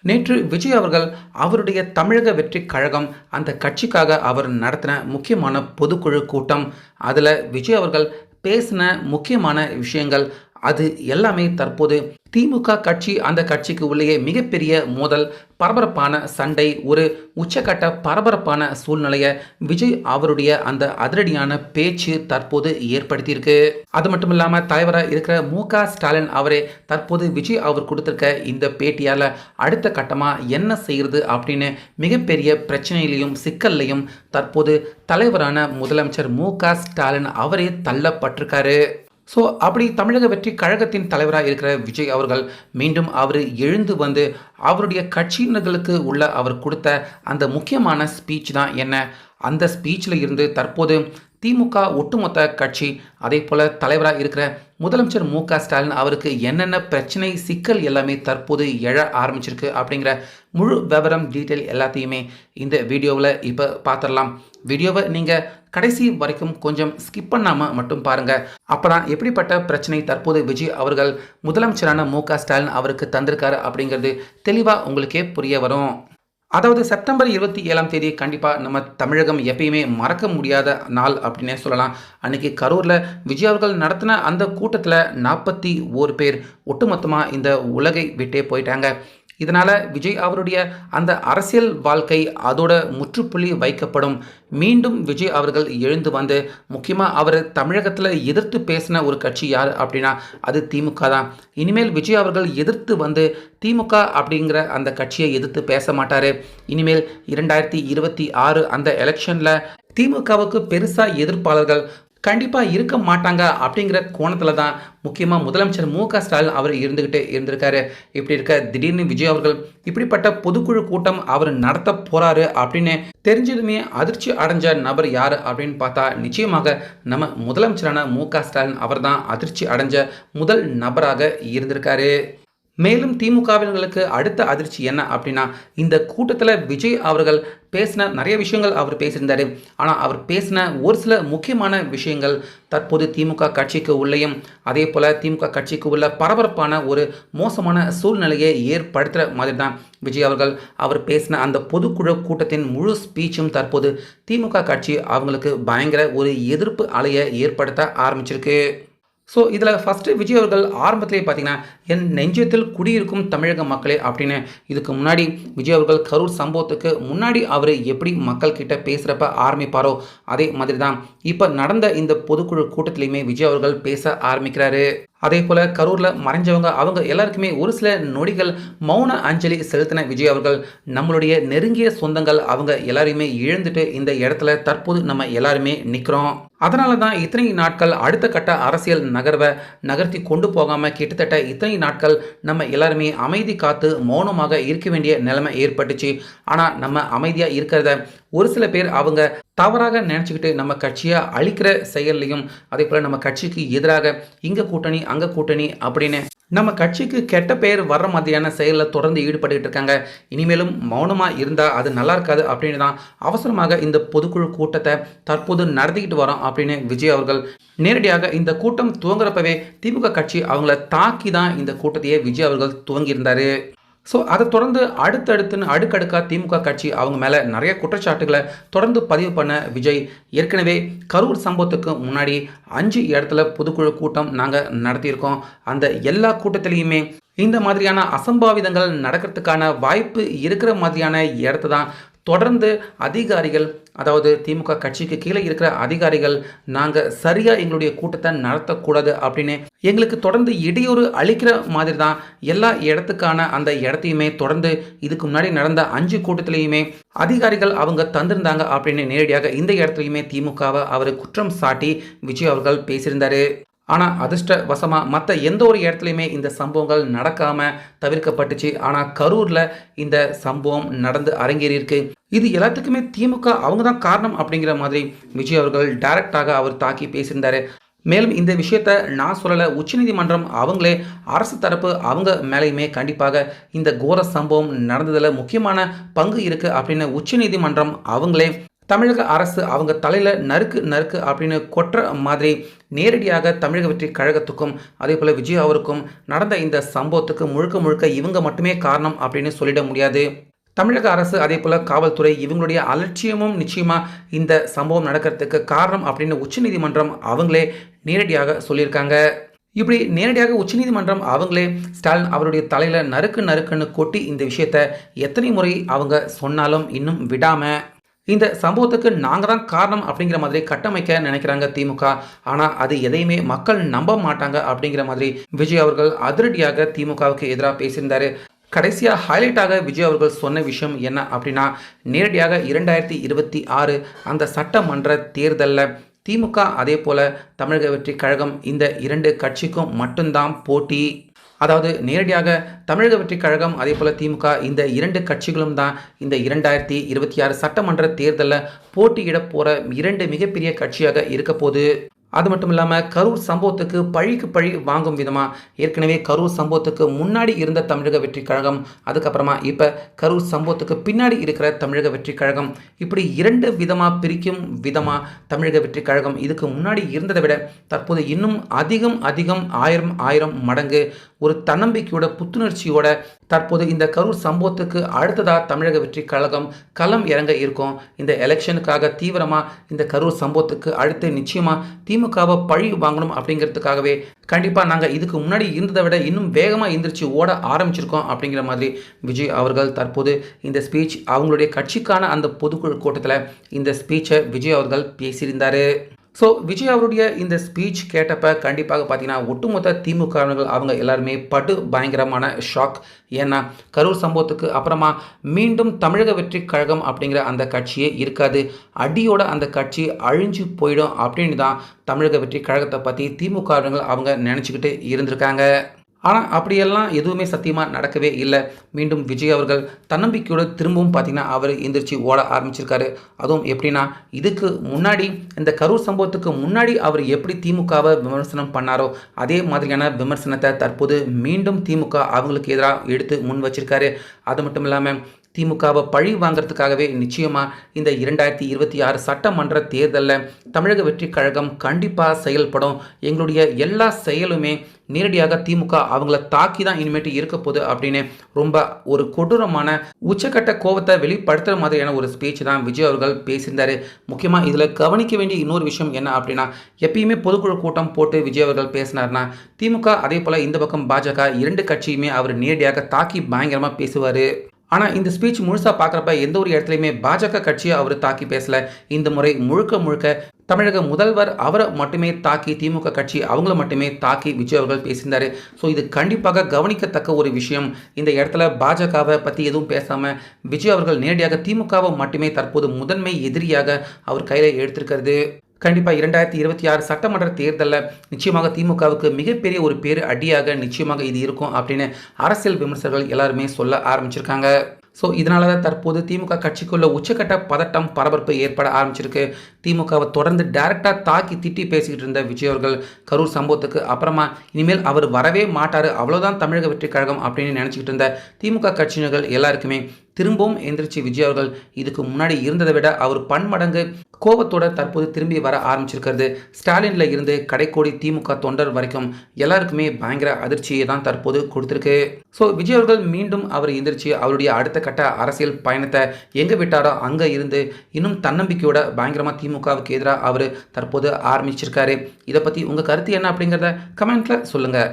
நேற்று விஜய் அவர்கள் அவருடைய தமிழக வெற்றி கழகம் அந்த கட்சிக்காக அவர் நடத்தின முக்கியமான பொதுக்குழு கூட்டம். அதில் விஜய் அவர்கள் பேசின முக்கியமான விஷயங்கள் அது எல்லாமே தற்போது திமுக கட்சி அந்த கட்சிக்கு உள்ளேயே மிகப்பெரிய மோதல் பரபரப்பான சண்டை ஒரு உச்சக்கட்ட பரபரப்பான சூழ்நிலையை விஜய் அவருடைய அந்த அதிரடியான பேச்சு தற்போது ஏற்படுத்தியிருக்கு. அது மட்டும் இல்லாமல் தலைவராக இருக்கிற மு ஸ்டாலின் அவரே தற்போது விஜய் அவர் கொடுத்துருக்க இந்த பேட்டியால் அடுத்த கட்டமாக என்ன செய்கிறது அப்படின்னு மிகப்பெரிய பிரச்சனையிலையும் சிக்கல்லையும் தற்போது தலைவரான முதலமைச்சர் மு ஸ்டாலின் அவரே தள்ளப்பட்டிருக்காரு. ஸோ அப்படி தமிழக வெற்றி கழகத்தின் தலைவராக இருக்கிற விஜய் அவர்கள் மீண்டும் அவர் எழுந்து வந்து அவருடைய கட்சியினர்களுக்கு உள்ள அவர் கொடுத்த அந்த முக்கியமான ஸ்பீச் தான் என்ன? அந்த ஸ்பீச்சில் இருந்து தற்போது திமுக ஒட்டுமொத்த கட்சி அதே போல் தலைவராக இருக்கிற முதலமைச்சர் மு க ஸ்டாலின் அவருக்கு என்னென்ன பிரச்சனை சிக்கல் எல்லாமே தற்போது எழ ஆரம்பிச்சிருக்கு அப்படிங்கிற முழு விவரம் டீட்டெயில் எல்லாத்தையுமே இந்த வீடியோவில் இப்போ பார்த்துடலாம் வீடியோவை நீங்கள் கடைசி வரைக்கும் கொஞ்சம் ஸ்கிப் பண்ணாமல் மட்டும் பாருங்கள் அப்போ தான் எப்படிப்பட்ட பிரச்சனை தற்போது விஜய் அவர்கள் முதலமைச்சரான மு க ஸ்டாலின் அவருக்கு தந்திருக்காரு அப்படிங்கிறது தெளிவாக உங்களுக்கே புரிய வரும். அதாவது செப்டம்பர் இருபத்தி ஏழாம் தேதி கண்டிப்பாக நம்ம தமிழகம் எப்பயுமே மறக்க முடியாத நாள் அப்படின்னே சொல்லலாம். அன்றைக்கி கரூரில் விஜய் அவர்கள் நடத்தின அந்த கூட்டத்தில் நாற்பத்தி ஓரு பேர் ஒட்டுமொத்தமாக இந்த உலகை விட்டே போயிட்டாங்க. இதனால் விஜய் அவருடைய அந்த அரசியல் வாழ்க்கை அதோட முற்றுப்புள்ளி வைக்கப்படும். மீண்டும் விஜய் அவர்கள் எழுந்து வந்து முக்கியமாக அவர் தமிழகத்தில் எதிர்த்து பேசின ஒரு கட்சி யார் அப்படின்னா அது திமுக தான். இனிமேல் விஜய் அவர்கள் எதிர்த்து வந்து திமுக அப்படிங்கிற அந்த கட்சியை எதிர்த்து பேச மாட்டார். இனிமேல் இரண்டாயிரத்தி இருபத்தி ஆறு அந்த எலெக்ஷனில் திமுகவுக்கு பெருசாக எதிர்ப்பாளர்கள் கண்டிப்பாக இருக்க மாட்டாங்க அப்படிங்கிற கோணத்தில் தான் முக்கியமாக முதலமைச்சர் மு க ஸ்டாலின் அவர் இருந்துக்கிட்டு இருந்திருக்காரு. இப்படி இருக்க திடீர்னு விஜய் அவர்கள் இப்படிப்பட்ட பொதுக்குழு கூட்டம் அவர் நடத்த போகிறாரு அப்படின்னு தெரிஞ்சதுமே அதிர்ச்சி அடைஞ்ச நபர் யார் அப்படின்னு பார்த்தா நிச்சயமாக நம்ம முதலமைச்சரான மு க ஸ்டாலின் அவர் தான் அதிர்ச்சி அடைஞ்ச முதல் நபராக இருந்திருக்காரு. மேலும் திமுகவினர்களுக்கு அடுத்த அதிர்ச்சி என்ன அப்படின்னா இந்த கூட்டத்தில் விஜய் அவர்கள் பேசின நிறைய விஷயங்கள் அவர் பேசியிருந்தார். ஆனால் அவர் பேசின ஒரு சில முக்கியமான விஷயங்கள் தற்போது திமுக கட்சிக்கு உள்ளேயும் அதே போல் திமுக கட்சிக்கு உள்ள பரபரப்பான ஒரு மோசமான சூழ்நிலையை ஏற்படுத்துகிற மாதிரி தான் விஜய் அவர்கள் அவர் பேசின அந்த பொதுக்குழு கூட்டத்தின் முழு ஸ்பீச்சும் தற்போது திமுக கட்சி அவங்களுக்கு பயங்கர ஒரு எதிர்ப்பு அலையை ஏற்படுத்த ஆரம்பிச்சிருக்கு. ஸோ இதில் ஃபஸ்ட்டு விஜய் அவர்கள் ஆரம்பத்திலே பார்த்தீங்கன்னா என் நெஞ்சத்தில் குடியிருக்கும் தமிழக மக்களே அப்படின்னு இதுக்கு முன்னாடி விஜய் அவர்கள் கரூர் சம்பவத்துக்கு முன்னாடி அவர் எப்படி மக்கள்கிட்ட பேசுகிறப்ப ஆரம்பிப்பாரோ அதே மாதிரி தான் இப்போ நடந்த இந்த பொதுக்குழு கூட்டத்திலையுமே விஜய் அவர்கள் பேச ஆரம்பிக்கிறாரு. அதே போல் கரூரில் மறைஞ்சவங்க அவங்க எல்லாருக்குமே ஒரு சில நொடிகள் மௌன அஞ்சலி செலுத்தின விஜய் அவர்கள். நம்மளுடைய நெருங்கிய சொந்தங்கள் அவங்க எல்லாரையுமே இழந்துட்டு இந்த இடத்துல தற்போது நம்ம எல்லாருமே நிற்கிறோம் அதனால தான் இத்தனை நாட்கள் அடுத்த கட்ட அரசியல் நகர்வை நகர்த்தி கொண்டு போகாமல் கிட்டத்தட்ட இத்தனை நாட்கள் நம்ம எல்லாருமே அமைதி காத்து மௌனமாக இருக்க வேண்டிய நிலைமை ஏற்பட்டுச்சு. ஆனால் நம்ம அமைதியாக இருக்கிறத ஒரு சில பேர் அவங்க தவறாக நினச்சிக்கிட்டு நம்ம கட்சியை அழிக்கிற செயல்லையும் அதே போல் நம்ம கட்சிக்கு எதிராக இங்கே கூட்டணி அங்கே கூட்டணி அப்படின்னு நம்ம கட்சிக்கு கெட்ட பெயர் வர்ற மாதிரியான செயலில் தொடர்ந்து ஈடுபட்டுக்கிட்டு இருக்காங்க. இனிமேலும் மௌனமாக இருந்தால் அது நல்லா இருக்காது அப்படின்னு தான் அவசரமாக இந்த பொதுக்குழு கூட்டத்தை தற்போது நடத்திக்கிட்டு வரோம் அப்படின்னு விஜய் அவர்கள் நேரடியாக இந்த கூட்டம் துவங்குறப்பவே திமுக கட்சி அவங்கள தாக்கி தான் இந்த கூட்டத்தையே விஜய் அவர்கள் துவங்கியிருந்தார். ஸோ அதை தொடர்ந்து அடுத்தடுத்துன்னு அடுக்கடுக்காக திமுக கட்சி அவங்க மேலே நிறைய குற்றச்சாட்டுகளை தொடர்ந்து பதிவு பண்ண விஜய். ஏற்கனவே கரூர் சம்பவத்துக்கு முன்னாடி அஞ்சு இடத்துல பொதுக்குழு கூட்டம் நாங்கள் நடத்தியிருக்கோம். அந்த எல்லா கூட்டத்திலையுமே இந்த மாதிரியான அசம்பாவிதங்கள் நடக்கிறதுக்கான வாய்ப்பு இருக்கிற மாதிரியான இடத்த தான் தொடர்ந்து அதிகாரிகள் அதாவது திமுக கட்சிக்கு கீழே இருக்கிற அதிகாரிகள் நாங்கள் சரியாக எங்களுடைய கூட்டத்தை நடத்தக்கூடாது அப்படின்னு எங்களுக்கு தொடர்ந்து இடையூறு அளிக்கிற மாதிரி தான் எல்லா இடத்துக்கான அந்த இடத்தையுமே தொடர்ந்து இதுக்கு முன்னாடி நடந்த அஞ்சு கூட்டத்திலையுமே அதிகாரிகள் அவங்க தந்திருந்தாங்க அப்படின்னு நேரடியாக இந்த இடத்துலையுமே திமுகவை அவர் குற்றம் சாட்டி விஜய் அவர்கள் பேசியிருந்தாரு. ஆனால் அதிர்ஷ்டவசமாக மற்ற எந்த ஒரு இடத்துலையுமே இந்த சம்பவங்கள் நடக்காமல் தவிர்க்கப்பட்டுச்சு. ஆனால் கரூரில் இந்த சம்பவம் நடந்து அரங்கேறியிருக்கு. இது எல்லாத்துக்குமே திமுக அவங்க தான் காரணம் அப்படிங்கிற மாதிரி விஜய் அவர்கள் டைரக்டாக அவர் தாக்கி பேசியிருந்தார். மேலும் இந்த விஷயத்த நான் சொல்லலை உச்சநீதிமன்றம் அவங்களே அரசு தரப்பு அவங்க மேலேயுமே கண்டிப்பாக இந்த கோர சம்பவம் நடந்ததில் முக்கியமான பங்கு இருக்குது அப்படின்னு உச்சநீதிமன்றம் அவங்களே தமிழக அரசு அவங்க தலையில் நறுக்கு நறுக்கு அப்படின்னு கொட்டுற மாதிரி நேரடியாக தமிழக வெற்றி கழகத்துக்கும் அதே போல் விஜய் அவருக்கும் நடந்த இந்த சம்பவத்துக்கு முழுக்க முழுக்க இவங்க மட்டுமே காரணம் அப்படின்னு சொல்லிட முடியாது. தமிழக அரசு அதே போல் காவல்துறை இவங்களுடைய அலட்சியமும் நிச்சயமாக இந்த சம்பவம் நடக்கிறதுக்கு காரணம் அப்படின்னு உச்சநீதிமன்றம் அவங்களே நேரடியாக சொல்லியிருக்காங்க. இப்படி நேரடியாக உச்சநீதிமன்றம் அவங்களே ஸ்டாலின் அவருடைய தலையில் நறுக்கு நறுக்குன்னு கொட்டி இந்த விஷயத்தை எத்தனை முறை அவங்க சொன்னாலும் இன்னும் விடாமல் இந்த சம்பவத்துக்கு நாங்கள் தான் காரணம் அப்படிங்கிற மாதிரி கட்டமைக்க நினைக்கிறாங்க திமுக. ஆனால் அது எதையுமே மக்கள் நம்ப மாட்டாங்க அப்படிங்கிற மாதிரி விஜய் அவர்கள் அதிரடியாக திமுகவுக்கு எதிராக பேசியிருந்தாரு. கடைசியாக ஹைலைட்டாக விஜய் அவர்கள் சொன்ன விஷயம் என்ன அப்படின்னா நேரடியாக இரண்டாயிரத்தி இருபத்தி ஆறு அந்த சட்டமன்ற தேர்தலில் திமுக அதே போல் தமிழக வெற்றி கழகம் இந்த இரண்டு கட்சிக்கும் மட்டும்தான் போட்டி அதாவது நேரடியாக தமிழக வெற்றிக் கழகம் அதே போல் திமுக இந்த இரண்டு கட்சிகளும் தான் இந்த இரண்டாயிரத்தி இருபத்தி ஆறு சட்டமன்ற தேர்தலில் போட்டியிட போகிற இரண்டு மிகப்பெரிய கட்சியாக இருக்க போது அது மட்டும் இல்லாமல் கரூர் சம்பவத்துக்கு பழிக்கு பழி வாங்கும் விதமாக ஏற்கனவே கரூர் சம்பவத்துக்கு முன்னாடி இருந்த தமிழக வெற்றி கழகம் அதுக்கப்புறமா இப்போ கரூர் சம்பவத்துக்கு பின்னாடி இருக்கிற தமிழக வெற்றி கழகம். இப்படி இரண்டு விதமாக பிரிக்கும் விதமாக தமிழக வெற்றி கழகம் இதுக்கு முன்னாடி இருந்ததை விட தற்போது இன்னும் அதிகம் அதிகம் ஆயிரம் ஆயிரம் மடங்கு ஒரு தன்னம்பிக்கையோட புத்துணர்ச்சியோட தற்போது இந்த கரூர் சம்பவத்துக்கு அடுத்ததாக தமிழக வெற்றி கழகம் களம் இறங்க இருக்கும். இந்த எலெக்ஷனுக்காக தீவிரமாக இந்த கரூர் சம்பவத்துக்கு அடுத்து நிச்சயமாக திமுகவை பழி வாங்கணும் அப்படிங்கிறதுக்காகவே கண்டிப்பாக நாங்கள் இதுக்கு முன்னாடி இருந்ததை விட இன்னும் வேகமாக எந்திரிச்சு ஓட ஆரம்பிச்சிருக்கோம் அப்படிங்கிற மாதிரி விஜய் அவர்கள் தற்போது இந்த ஸ்பீச் அவங்களுடைய கட்சிக்கான அந்த பொதுக்குழு கூட்டத்தில் இந்த ஸ்பீச்சை விஜய் அவர்கள் பேசியிருந்தார். ஸோ விஜய் அவருடைய இந்த ஸ்பீச் கேட்டப்ப கண்டிப்பாக பார்த்தீங்கன்னா ஒட்டுமொத்த திமுகவினர்கள் அவங்க எல்லாருமே படு பயங்கரமான ஷாக் ஏன்னா கரூர் சம்பவத்துக்கு அப்புறமா மீண்டும் தமிழக வெற்றி கழகம் அப்படிங்கிற அந்த கட்சியே இருக்காது. அடியோட அந்த கட்சி அழிஞ்சு போயிடும் அப்படின்னு தான் தமிழக வெற்றி கழகத்தை பற்றி திமுகவினர்கள் அவங்க நினச்சிக்கிட்டு இருந்திருக்காங்க. ஆனால் அப்படியெல்லாம் எதுவுமே சத்தியமாக நடக்கவே இல்லை. மீண்டும் விஜய் அவர்கள் தன்னம்பிக்கையோடு திரும்பவும் பார்த்திங்கன்னா அவர் எந்திரிச்சு ஓட ஆரம்பிச்சிருக்காரு. அதுவும் எப்படின்னா இதுக்கு முன்னாடி இந்த கரூர் சம்பவத்துக்கு முன்னாடி அவர் எப்படி திமுகவை விமர்சனம் பண்ணாரோ அதே மாதிரியான விமர்சனத்தை தற்போது மீண்டும் திமுக அவங்களுக்கு எதிராக எடுத்து முன் வச்சிருக்காரு. அது மட்டும் இல்லாமல் திமுகவை பழி வாங்கிறதுக்காகவே நிச்சயமாக இந்த இரண்டாயிரத்தி இருபத்தி ஆறு சட்டமன்ற தேர்தலில் தமிழக வெற்றி கழகம் கண்டிப்பாக செயல்படும். எங்களுடைய எல்லா செயலுமே நேரடியாக திமுக அவங்கள தாக்கி தான் இனிமேட்டு இருக்க போகுது அப்படின்னு ரொம்ப ஒரு கொடூரமான உச்சக்கட்ட கோபத்தை வெளிப்படுத்துகிற மாதிரியான ஒரு ஸ்பீச் தான் விஜய் அவர்கள் பேசியிருந்தார். முக்கியமாக இதில் கவனிக்க வேண்டிய இன்னொரு விஷயம் என்ன அப்படின்னா எப்பயுமே பொதுக்குழு கூட்டம் போட்டு விஜய் அவர்கள் பேசினார்னா திமுக அதே போல் இந்த பக்கம் பாஜக இரண்டு கட்சியுமே அவர் நேரடியாக தாக்கி பயங்கரமாக பேசுவார். ஆனால் இந்த ஸ்பீச் முழுசாக பார்க்குறப்ப எந்த ஒரு இடத்துலையுமே பாஜக கட்சியை அவர் தாக்கி பேசலை. இந்த முறை முழுக்க முழுக்க தமிழக முதல்வர் அவரை மட்டுமே தாக்கி திமுக கட்சி அவங்கள மட்டுமே தாக்கி விஜய் அவர்கள் பேசியிருந்தார். ஸோ இது கண்டிப்பாக கவனிக்கத்தக்க ஒரு விஷயம். இந்த இடத்துல பாஜகவை பற்றி எதுவும் பேசாமல் விஜய் அவர்கள் நேரடியாக திமுகவை மட்டுமே தற்போது முதன்மை எதிரியாக அவர் கையில் எடுத்திருக்கிறது. கண்டிப்பாக இரண்டாயிரத்தி இருபத்தி ஆறு சட்டமன்ற தேர்தலில் நிச்சயமாக திமுகவுக்கு மிகப்பெரிய ஒரு பேர் அடியாக நிச்சயமாக இது இருக்கும் அப்படின்னு அரசியல் விமர்சகர்கள் எல்லாருமே சொல்ல ஆரம்பிச்சிருக்காங்க. ஸோ இதனால தான் தற்போது திமுக கட்சிக்குள்ள உச்சக்கட்ட பதட்டம் பரபரப்பு ஏற்பட ஆரம்பிச்சிருக்கு. திமுகவை தொடர்ந்து டைரக்டாக தாக்கி திட்டி பேசிக்கிட்டு இருந்த விஜய் அவர்கள் கரூர் சம்பவத்துக்கு அப்புறமா இனிமேல் அவர் வரவே மாட்டார் அவ்வளோதான் தமிழக வெற்றி கழகம் அப்படின்னு நினச்சிக்கிட்டு இருந்த திமுக கட்சியினர்கள் எல்லாருக்குமே திரும்பவும் எந்திரிச்சு விஜய் அவர்கள் இதுக்கு முன்னாடி இருந்ததை விட அவர் பன்மடங்கு கோபத்தோட தற்போது திரும்பி வர ஆரம்பிச்சிருக்கிறது. ஸ்டாலின்ல இருந்து கடைக்கோடி திமுக தொண்டர் வரைக்கும் எல்லாருக்குமே பயங்கர அதிர்ச்சியை தான் தற்போது கொடுத்துருக்கு. ஸோ விஜய் அவர்கள் மீண்டும் அவர் எந்திரிச்சு அவருடைய அடுத்த கட்ட அரசியல் பயணத்தை எங்கே விட்டாரோ அங்கே இருந்து இன்னும் தன்னம்பிக்கையோட பயங்கரமாக திமுகவுக்கு எதிராக அவர் தற்போது ஆரம்பிச்சிருக்காரு. இதை பற்றி உங்கள் கருத்து என்ன அப்படிங்கிறத கமெண்ட்டில் சொல்லுங்கள்